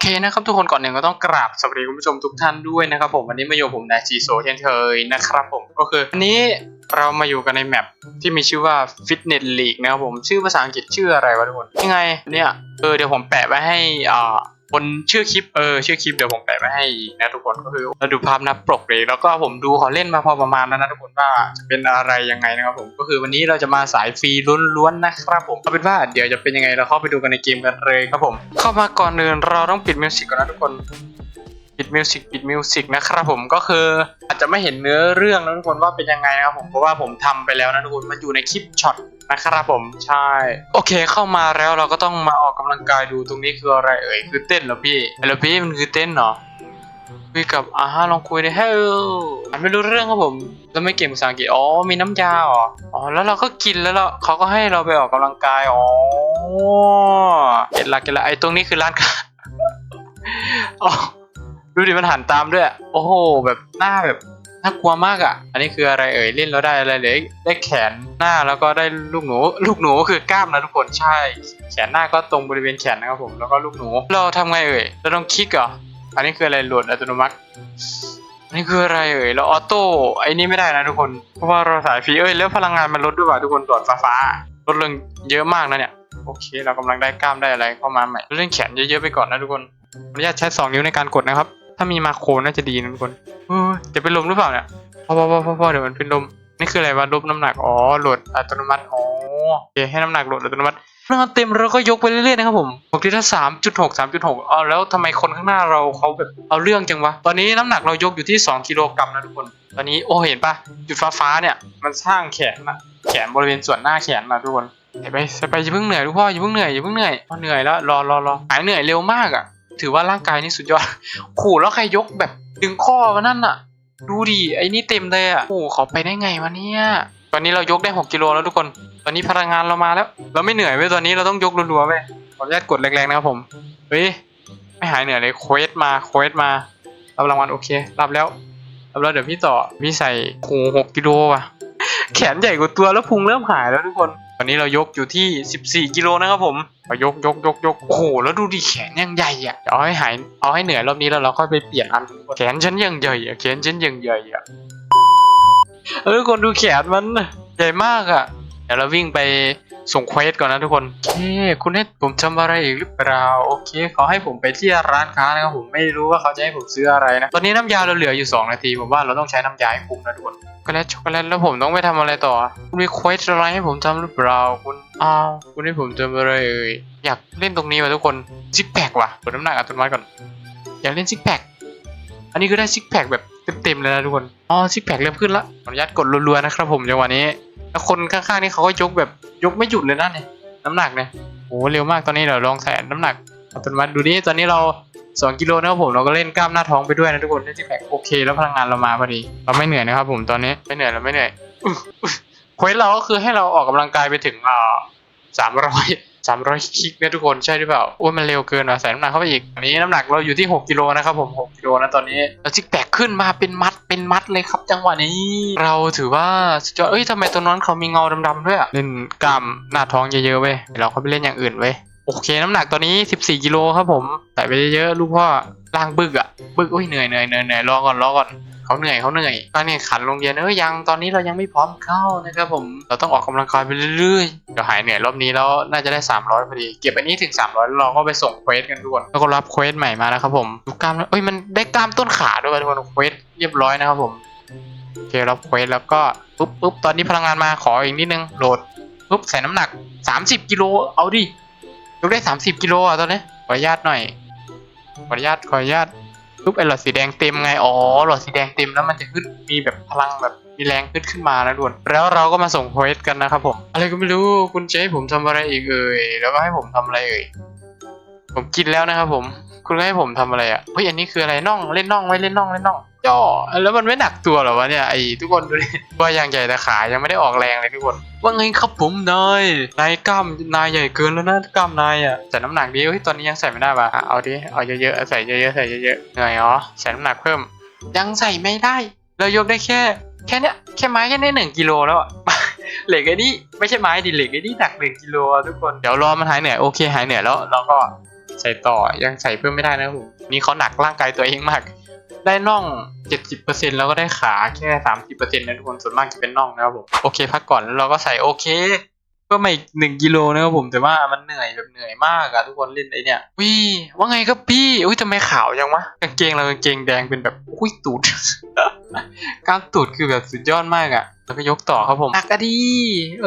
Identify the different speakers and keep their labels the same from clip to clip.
Speaker 1: เคนะครับทุกคนก่อนหนึ่งก็ต้องกราบสวัสดีคุณผู้ชมทุกท่านด้วยนะครับผมวันนี้มาอยู่ผมนายจีโซเช่นเคยนะครับผมก็คือวันนี้เรามาอยู่กันในแมปที่มีชื่อว่าฟิตเนสลีกนะครับผมชื่อภาษาอังกฤษชื่ออะไรวะทุกคนยังไงเนี่ยเออเดี๋ยวผมแปะไว้ให้อ่า บนชื่อคลิปเออชื่อคลิปเดี๋ยวผมแปะไว้ให้นะทุกคนก็คือเราดูภาพนับปกเลย แล้วก็ผมดูเขาเล่นมาพอประมาณแล้วนะทุกคนว่าจะเป็นอะไรยังไงนะครับผมก็คือวันนี้เราจะมาสายฟรีล้วนๆนะครับผมเอาเป็นว่าเดี๋ยวจะเป็นยังไงเราเข้าไปดูกันในเกมกันเลยครับผม เข้ามาก่อนอื่นเราต้องปิดมิวสิกก่อนนะทุกคน ปิดมิวสิกปิดมิวสิกนะครับผมก็คืออาจจะไม่เห็นเนื้อเรื่องนะทุกคนว่าเป็นยังไงนะครับผมเพราะว่าผมทำไปแล้วนะทุกคนมันอยู่ในคลิปช็อตนะครับผมใช่ โอเคเข้ามาแล้วเราก็ต้องมาออกกำลังกายดูตรงนี้คืออะไรเอ่ยคือเต้นเหรอพี่เหรอพี่มันคือเต้นเหรอคุยกับอ่าลองคุยด้เฮ้ยอ่านไม่รู้เรื่องครับผมแล้วไม่เก่งภาษาอังกฤษอ๋อมีน้ำยาเหรออ๋อแล้วเราก็กินแล้วเราเขาก็ให้เราไปออกกำลังกายอ๋อเก็ตละเก็ตละไอ้ตรงนี้คือร้านค้าอ๋อ ดูดิมันหันตามด้วย โอ้โห แบบหน้าแบบน่ากลัวมากอะ อันนี้คืออะไรเอ่ยเล่นแล้วได้อะไรเลยได้แขนหน้าแล้วก็ได้ลูกหนู ลูกหนูก็คือกล้ามนะทุกคนใช่ แขนหน้าก็ตรงบริเวณแขนนะครับผมแล้วก็ลูกหนู เราทำไงเอ่ยเราต้องคลิกเหรออันนี้คืออะไรโหลดอัตโนมัติอันนี้คืออะไรเอ่ยเราออโต้ไอ้นี่ไม่ได้นะทุกคนเพราะว่าเราสายฟรีเอ้ยแล้วพลังงานมันลดด้วยว่ะทุกคนตรวจฟ้าฟ้าลดลงเยอะมากนะเนี่ยโอเค เรากำลังได้กล้ามได้อะไรเข้ามาใหม่เล่นแขนเยอะๆไปก่อนนะทุกคนออนุญาตใช้สองนิ้วในการกดนะครับ ถ้ามีมาโครน่าจะดีนะทุกคนเฮ้ยจะเป็นลมหรือเปล่าเนี่ยพอพอพอพอพอเดี๋ยวมันเป็นลม นี่คืออะไรวะลบน้ำหนัก อ๋อโหลดอัตโนมัติ อ๋อโอเคให้น้ำหนักโหลดอัตโนมัติพลังงานเต็มเราก็ยกไปเรื่อยๆนะครับผมปกติถ้าสามจุดหกสามจุดหกอ๋อแล้วทำไมคนข้างหน้าเราเขาแบบเอาเรื่องจังวะ ตอนนี้น้ำหนักเรายกอยู่ที่สองกิโลกรัมนะทุกคน ตอนนี้โอ้เห็นปะจุดฟ้าฟ้าๆเนี่ยมันสร้างแขนอะแขนบริเวณส่วนหน้าแขนนะทุกคนไปไปไปอย่าเพิ่งเหนื่อยลูกพ่ออย่าเพิ่งเหนื่อยอย่าเพิ่งเหนื่อยพอเหนื่อยแล้วรอรอรอหายเหนื่อยเร็วมากอะ ถือว่าร่างกายนี่สุดยอดขู่แล้วใครยกแบบดึงข้อมานั่นอะดูดิไอ้นี่เต็มเลยอะโอ้โหเขาไปได้ไงวะเนี่ยตอนนี้เรายกได้ 6กิโลแล้วทุกคน ตอนนี้พลังงานเรามาแล้ว เราไม่เหนื่อยเว้ยตอนนี้เราต้องยกรัวๆเว้ยขออนุญาตกดแรงๆนะครับผมเฮ้ยไม่หายเหนื่อยเลยเควสมาเควสมารับรางวัลโอเครับแล้วรับแล้วเดี๋ยวพี่ต่อพี่ใส่โอ้โหหกกิโลว่ะแขนใหญ่กว่าตัวแล้วพุงเริ่มหายแล้วทุกคน ตอนนี้เรายกอยู่ที่ 14 กิโลนะครับผมเรายกยกยกยกโอ้โหแล้วดูดิแขนยังใหญ่อะเดี๋ยวเอาให้หายเอาให้เหนื่อยรอบนี้แล้วเราค่อยไปเปลี่ยนอันแขนฉันยังใหญ่อะแขนฉันยังใหญ่อะเออคนดูแขนมันใหญ่มากอะ เดี๋ยวเราวิ่งไปส่งเควสก่อนนะทุกคนโอเคคุณให้ผมทำอะไรอีกหรือเปล่าโอเคเขาให้ผมไปที่ร้านค้านะครับผมไม่รู้ว่าเขาจะให้ผมซื้ออะไรนะตอนนี้น้ำยาเราเหลืออยู่ 2 นาที ผมว่าเราต้องใช้น้ำยาให้คุ้มนะทุกคนช็อกโกแลตช็อกโกแลตแล้วผมต้องไปทำอะไรต่อ คุณมีเควสอะไรให้ผมทำหรือเปล่าคุณอ้าวคุณให้ผมทำอะไรเอ่ยอยากเล่นตรงนี้ว่ะทุกคนซิกแพคว่ะกดน้ำหนักอัตโนมัติก่อนอยากเล่นซิกแพคอันนี้ก็ได้ซิกแพคแบบเต็มๆเลยนะทุกคนอ๋อซิกแพคเริ่มขึ้นละขออนุญาตกดรัวๆนะครับผมจังหวะนี้ แล้วคนข้างๆนี่เขาก็ยกแบบยกไม่หยุดเลยนะเนี่ยน้ำหนักเนี่ยโอ้เร็วมากตอนนี้เดี๋ยวลองแสนน้ำหนักอัตโนมัติดูนี่ตอนนี้เรา 2 กิโลนะครับผมเราก็เล่นกล้ามหน้าท้องไปด้วยนะทุกคนเล่นที่แพคโอเค แล้วพลังงานเรามาพอดี เราไม่เหนื่อยนะครับผมตอนนี้ไม่เหนื่อยเราไม่เหนื่อยเควสเราก็คือให้เราออกกำลังกายไปถึงอ่าสามร้อย สามร้อยคลิกเนะทุกคนใช่หรือเปล่าโอ้ยมันเร็วเกินว่ะใส่น้ำหนักเข้าไปอีกอันนี้น้ำหนักเราอยู่ที่หกกิโลนะครับผมหกกิโลนะตอนนี้แล้วซิกแพคขึ้นมาเป็นมัดเป็นมัดเลยครับ จังหวะนี้ เราถือว่าสุดยอดเอ้ยทำไมตรงนั้นเขามีเงาดำๆด้วยอะเล่นกล้ามหน้าท้องเยอะๆเว้ยเดี๋ยวเราก็ไปเล่นอย่างอื่นเว้ยโอเค น้ำหนักตอนนี้ 14กิโลครับผมใส่ไปเยอะๆลูกพ่อล่างบึกอะบึกโอ้ยเหนื่อยเหนื่อยเหนื่อยเหนื่อยรอก่อนรอก่อน เขาเหนื่อยเขาเหนื่อยตอนนี้ขันโรงเรียนเอ้ยยังตอนนี้เรายังไม่พร้อมเข้านะครับผมเราต้องออกกำลังกายไปเรื่อยๆเดี๋ยวหายเหนื่อยรอบนี้แล้วน่าจะได้ 300พอดีเก็บอันนี้ถึง 300แล้วเราก็ไปส่งเควสกันทุกคนแล้วก็รับเควสใหม่มาแล้วครับผมดูกล้ามเอ้ยมันได้กล้ามต้นขาด้วยทุกคนเควสเรียบร้อยนะครับผมโอเครับเควสแล้วก็ปุ๊บปุ๊บตอนนี้พลังงานมาขออีกนิดนึงโหลดปุ๊บใส่น้ำหนัก 30กิโลเอาดิยกได้สามสิบกิโลอะตอนนี้ขออนุญาตหน่อยขออนุญาตขออนุญาต ปุ๊บไอหลอดสีแดงเต็มไง อ๋อ หลอดสีแดงเต็มแล้วมันจะขึ้น มีแบบพลังแบบ มีแรงขึ้นขึ้นมานะด่วน แล้วเราก็มาส่งเควสกันนะครับผม อะไรก็ไม่รู้ คุณจะให้ผมทำอะไรอีกเอ่ย แล้วก็ให้ผมทำอะไรเอ่ย ผมกินแล้วนะครับผม คุณให้ผมทำอะไรอะ เฮ้ย อันนี้คืออะไรน่อง เล่นน่องไว้เล่นน่องเล่นน่อง ย่อแล้วมันไม่หนักตัวหรอวะเนี่ยไอ้ทุกคนดูดิตัวยางใหญ่แต่ขายังไม่ได้ออกแรงเลยทุกคน ว่าไงครับผมนายนายกล้ามนายใหญ่เกินแล้วนะกล้ามนายอะใส่น้ำหนักดีเฮ้ยตอนนี้ยังใส่ไม่ได้ปะเอาดิเอาเยอะๆใส่เยอะๆใส่เยอะๆเหนื่อยอ๋อใส่น้ำหนักเพิ่ม ยังใส่ไม่ได้ เรายกได้แค่ แค่เนี้ยแค่ไม้แค่นี้หนึ่งกิโลแล้วอะเหล็กไอ้นี่ไม่ใช่ไม้ดิเหล็กไอ้นี่หนักหนึ่งกิโลทุกคนเดี๋ยวรอมันหายเหนื่อยโอเคหายเหนื่อยแล้วเราก็ใส่ต่อยังใส่เพิ่มไม่ได้นะผมนี่เขาหนักร่างกายตัวเองมาก ได้น่อง 70%แล้วก็ได้ขาแค่ 30%นะทุกคนส่วนมากจะเป็นน่องนะครับผมโอเค พักก่อนแล้วเราก็ใส่โอเคก็ไม่อีกหนึ่งกิโลนะครับผมแต่ว่ามันเหนื่อยแบบเหนื่อยมากอะทุกคนเล่นไอเนี่ยวิว่าไงครับพี่อุ้ยทำไมขาวยังวะกางเกงเรากางเกงแดงเป็นแบบอุ้ยตูด กล้ามตูดคือแบบสุดยอดมากอะแล้วก็ยกต่อครับผมหนักก็ดี เอ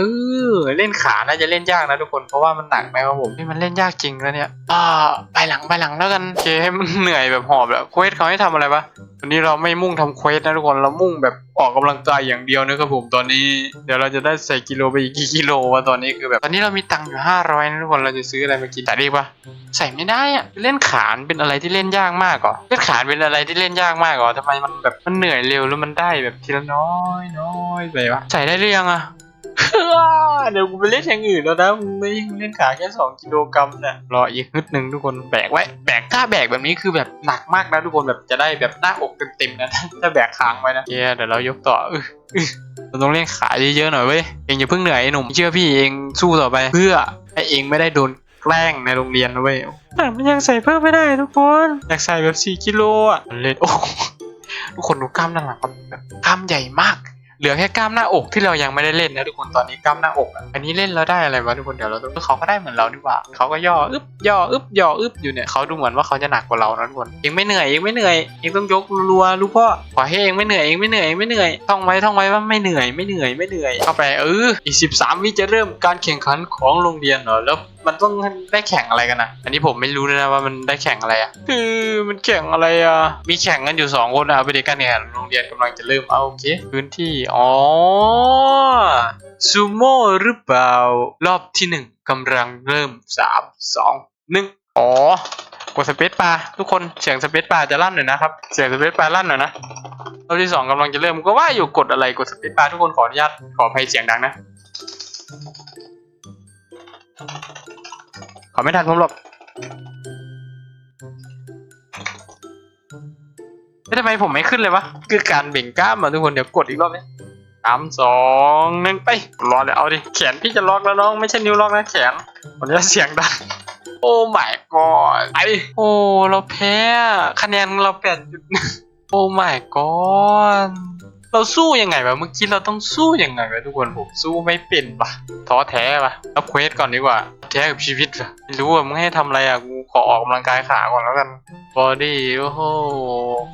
Speaker 1: อ เล่นขาน่าจะเล่นยากนะทุกคน เพราะว่ามันหนักนะครับผมนี่มันเล่นยากจริงแล้วเนี่ย อ่า ไปหลังไปหลังแล้วกันโอเคให้มันเหนื่อยแบบหอบแบบเควสเขาให้ทำอะไรปะวันนี้เราไม่มุ่งทำเควสนะทุกคน เรามุ่งแบบออกกำลังกายอย่างเดียวนะครับผม ตอนนี้ เดี๋ยวเราจะได้ใส่กิโลไปอีกกี่กิโลวะตอนนี้คือแบบ ตอนนี้เรามีตังค์อยู่ห้าร้อยนะทุกคน เราจะซื้ออะไรมากินแต่ดีปะใส่ไม่ได้อะเล่นขานเป็นอะไรที่เล่นยากมากเหรอเล่นขานเป็นอะไรที่เล่นยากมากเหรอทำไมมันแบบมันเหนื่อยเร็วแล้วมันได้แบบทีละน้อยน้อยไปวะใส่ได้หรือยังอะเดี๋ยวกูไปเล่นอย่างอื่นแล้วนะมึงไม่เล่นขาแค่สองกิโลกรัมเนี่ยรออีกนิดนึงทุกคนแบกไว้ แบกถ้าแบกแบบนี้คือแบบหนักมากนะทุกคนแบบจะได้แบบหน้าอกเต็มๆนะถ้าแบกค้างไว้นะเเดี๋ยวเรายกต่ออึอึเราต้องเล่นขาเยอะๆหน่อยเว้ยเองอย่าเพิ่งเหนื่อยไอ้หนุ่มเชื่อพี่เองสู้ต่อไปเพื่อให้เองไม่ได้โดนแกล้งในโรงเรียนนะเว้ยแต่มันยังใส่เพิ่มไม่ได้ทุกคนอยากใส่แบบ4กิโลอะมันเล่นโอ้โห ทุกคนดูกล้ามด้านหลังครับแบบกล้ามใหญ่มาก เหลือแค่กล้ามหน้าอกที่เรายังไม่ได้เล่นนะทุกคนตอนนี้กล้ามหน้าอกอันนี้เล่นแล้วได้อะไรวะทุกคนเดี๋ยวเราต้องเขาก็ได้เหมือนเราดีกว่าเขาก็ย่ออึบย่ออึบย่ออึบอยู่เนี่ยเขาดูเหมือนว่าเขาจะหนักกว่าเรานะทุกคนเองไม่เหนื่อยเองไม่เหนื่อยเองต้องยกรัวๆรู้พ่อขอให้เองไม่เหนื่อยเองไม่เหนื่อยเองไม่เหนื่อยท่องไว้ท่องไว้ว่าไม่เหนื่อยไม่เหนื่อยไม่เหนื่อยเข้าไปเอออีกสิบสามวิจะเริ่มการแข่งขันของโรงเรียนเหรอแล้ว มันต้องได้แข่งอะไรกันนะอันนี้ผมไม่รู้เลยนะว่ามันได้แข่งอะไรอะคือมันแข่งอะไรอะมีแข่งกันอยู่สองคนอะไปดีกันเนี่ยโรงเรียนกำลังจะเริ่มเอาโอเคพื้นที่อ๋อซูโม่หรือเปล่ารอบที่หนึ่งกำลังเริ่มสามสองหนึ่งอ๋อกดสเปซบาร์ทุกคนเสียงสเปซบาร์จะลั่นหน่อยนะครับเสียงสเปซบาร์ลั่นหน่อยนะรอบที่สองกำลังจะเริ่มก็ว่าอยู่กดอะไรกดสเปซบาร์ทุกคนขออนุญาตขออภัยเสียงดังนะ ขอไม่ทันผมหรอกเฮ้ยทำไมผมไม่ขึ้นเลยวะ คือการเบ่งกล้ามอะทุกคนเดี๋ยวกดอีกรอบไหมสามสองหนึ่งไปรอเลยเอาดิแขนพี่จะล็อกแล้วน้อง ไม่ใช่นิ้วล็อกนะแขนผมจะเสียงดังโอ้ my god ไอโอ้เราแพ้คะแนนเราแปดจุดโอ้ my god เราสู้ยังไงวะเมื่อกี้เราต้องสู้ยังไงวะทุกคนผมสู้ไม่เป็นปะท้อแท้ปะแล้วเควสก่อนดีกว่าแท้กับชีวิตปะไม่รู้ว่ามึงให้ทำอะไรอะกูขอออกกำลังกายขาก่อนแล้วกันบอดี้โอ้โห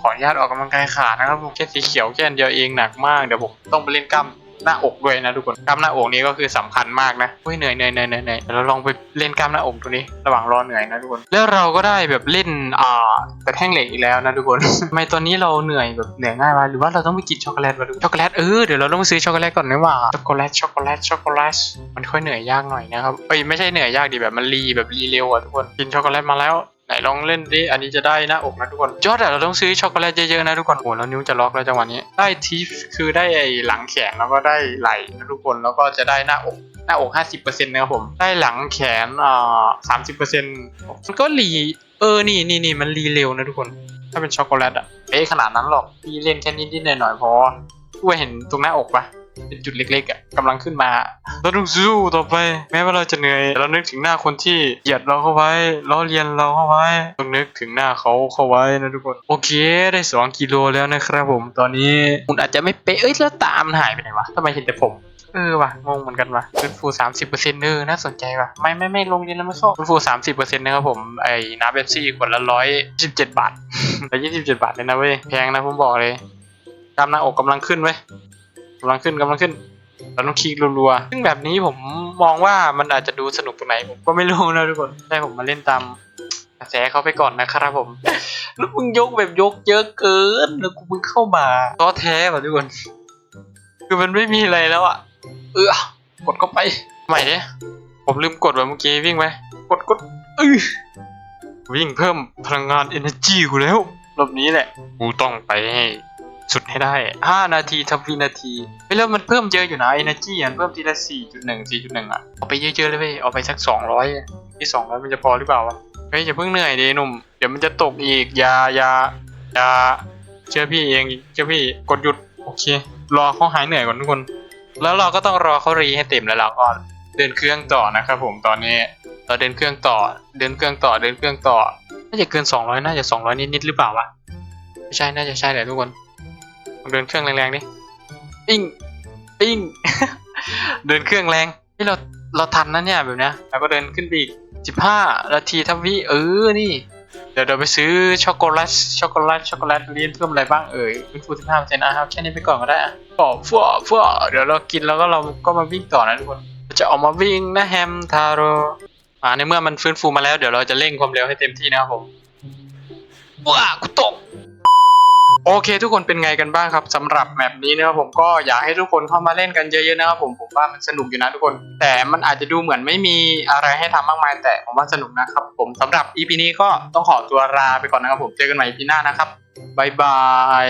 Speaker 1: ขออนุญาตออกกำลังกายขานะครับผมแค่สีเขียวแค่เดียวเองหนักมากเดี๋ยวผมต้องไปเล่นกล้าม หน้าอกด้วยนะทุกคนกล้ามหน้าอกนี้ก็คือสำคัญมากนะเฮ้ยเหนื่อยเหนื่อยเหนื่อยเหนื่อยเดี๋ยวเราลองไปเล่นกล้ามหน้าอกตัวนี้ ระหว่างรอเหนื่อยนะทุกคนแล้วเราก็ได้แบบเล่นอ่าแต่แท่งเหล็กอีกแล้วนะทุกคนทำไมตอนนี้เราเหนื่อยแบบเหนื่อยง่ายวะหรือว่าเราต้องไปกินช็อกโกแลตมาดูช็อกโกแลตเออเดี๋ยวเราต้องไปซื้อช็อกโกแลตก่อนนะว่าช็อกโกแลตช็อกโกแลตช็อกโกแลตมันค่อยเหนื่อยยากหน่อยนะครับเอ้ยไม่ใช่เหนื่อยยากดิแบบมันรีแบบรีเร็วอะทุกคนกินช็อกโกแลตมาแล้ว ไหนลองเล่นดิ อันนี้จะได้หน้าอกนะทุกคน ยอดอะเราต้องซื้อช็อกโกแลตเยอะๆนะทุกคนโอ้แล้วนิ้วจะล็อกแล้วจังหวะนี้ ได้ทีฟคือได้ไอ้หลังแขนแล้วก็ได้ไหล่นะทุกคน แล้วก็จะได้หน้าอกหน้าอก 50%นะครับผม ได้หลังแขนอ่า30%มันก็รีเออ นี่นี่นี่มันรีเร็วนะทุกคน ถ้าเป็นช็อกโกแลตอะเอ๊ะขนาดนั้นหรอก พี่เล่นแค่นิดนิดหน่อยหน่อยพอช่วยเห็นตรงหน้าอกปะ เป็นจุดเล็กๆอะกำลังขึ้นมาเราต้องสู้ต่อไป แม้ว่าเราจะเหนื่อยเรานึกถึงหน้าคนที่เหยียดเราเข้าไว้ล้อเลียนเราเข้าไว้ต้องนึกถึงหน้าเขาเข้าไว้นะทุกคน โอเคได้สองกิโลแล้วนะครับผมตอนนี้คุณอาจจะไม่เป๊ะเอ้ยแล้วตามนหายไปไหนวะทำไมเห็นแต่ผมเออว่ะงงเหมือนกันว่ะฟื้นฟูสามสิบเปอร์เซ็นต์เออน่าสนใจว่ะไม่ไม่ไม่ลงเรียนแล้วไม่ชอบฟื้นฟูสามสิบเปอร์เซ็นต์นะครับผมไอ้น้ำเบปซี่ขวดละร้อยสิบเจ็ดบาทแต่ยี่สิบเจ็ดบาทเลยนะเว้ยแพงนะผมบอกเลยกล้ามหน้าอกกำลังขึ้นเว้ยำลังขึ้นกำลังขึ้น เราต้องคลิกรัวๆ ซึ่งแบบนี้ผมมองว่ามันอาจจะดูสนุกตรงไหนผมก็ไม่รู้นะทุกคนได้ผมมาเล่นตามกระแสเขาไปก่อนนะครับผม แล้วมึงยกแบบยกเยอะเกิน แล้วกูเพิ่งเข้ามาท้อแท้ว่ะทุกคน คือมันไม่มีอะไรแล้วอะ เออกดเข้าไป ใหม่เนี่ยผมลืมกดว่ะเมื่อกี้วิ่งไปกดกดเออวิ่งเพิ่มพลังงาน energy กูแล้วรอบนี้แหละ กูต้องไปให้ สุดให้ได้ 5 นาทีทวินาทีเฮ้ยแล้วมันเพิ่มเยอะอยู่นะ energy อะเพิ่มทีละ 4.1 4.1 อะ เอาไปเยอะๆเลยเว้ยเอาไปสัก 200อะที่ 200 มันจะพอหรือเปล่าวะ เฮ้ยอย่าเพิ่งเหนื่อยดิหนุ่ม เดี๋ยวมันจะตกอีกยายายาเชื่อพี่เองเชื่อพี่กดหยุด โอเค รอเขาหายเหนื่อยก่อนทุกคน แล้วเราก็ต้องรอเขารีให้เต็มแล้วเราก็เดินเครื่องต่อนะครับผมตอนนี้เราเดินเครื่องต่อ เดินเครื่องต่อเดินเครื่องต่อน่าจะเกินสองร้อยน่าจะสองร้อยนิดๆหรือเปล่าวะไม่ใช่น่าจะใช่แหละทุกคน ลองเดินเครื่องแรงๆดิปิ้งปิ้ง เดินเครื่องแรงที่เราเราทันนะเนี่ยแบบเนี้ยแล้วก็เดินขึ้นไปอีกสิบห้านาทีทวิเออนี่ เดี๋ยวเดี๋ยวไปซื้อช็อกโกแลตช็อกโกแลตช็อกโกแลตเรียนเพิ่มอะไรบ้างเอ่ยเป็นฟูสิบห้าเปอร์เซ็นต์นะครับแค่นี้ไปก่อนก็ได้อะก็ฟัวฟัวเดี๋ยวเรากินแล้วก็เราก็มาวิ่งต่อนะทุกคนจะออกมาวิ่งนะแฮมทาโร่อ่าในเมื่อมันฟื้นฟูมาแล้วเดี๋ยวเราจะเร่งความเร็วให้เต็มที่นะครับผมว้ากูตก โอเค ทุกคนเป็นไงกันบ้างครับสำหรับแมปนี้นะครับผมก็อยากให้ทุกคนเข้ามาเล่นกันเยอะๆนะครับผมผมว่ามันสนุกอยู่นะทุกคน แต่มันอาจจะดูเหมือนไม่มีอะไรให้ทำมากมาย แต่ผมว่าสนุกนะครับผมสำหรับ EP นี้ก็ต้องขอตัวลาไปก่อนนะครับผมเจอกันใหม่ EP หน้านะครับบายบาย